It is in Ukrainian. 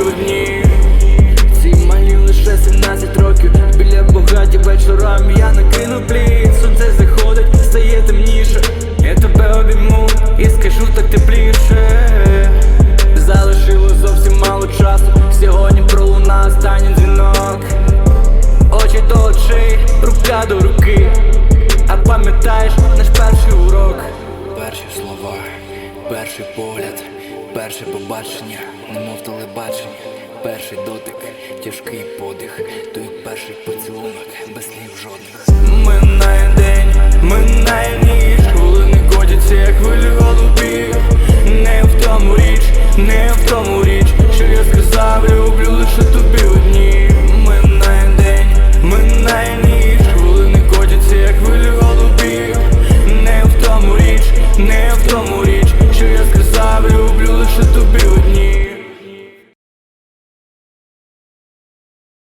одні Ці малі лише 17 років. Біля богаті вечорами я накину плід. Сонце заходить, стає темніше. Я тебе обійму і скажу так тепліше. Залишилось зовсім мало часу. Сьогодні пролуна останній дзвінок. Очі до очей, рука до руки. А пам'ятаєш наш перший урок? Перші слова, перший погляд, перше побачення, бачення, перший дотик, тяжкий подих, той перший поцілунок, без слів жодних. Минає день, минає ніч, не котяться, як хвилі голубів. Не в тому річ, не в тому річ, що я сказав, люблю лише тобі одні. Минає день, минає ніч, не котяться, як хвилі голубів. Не в тому річ, не в тому річ.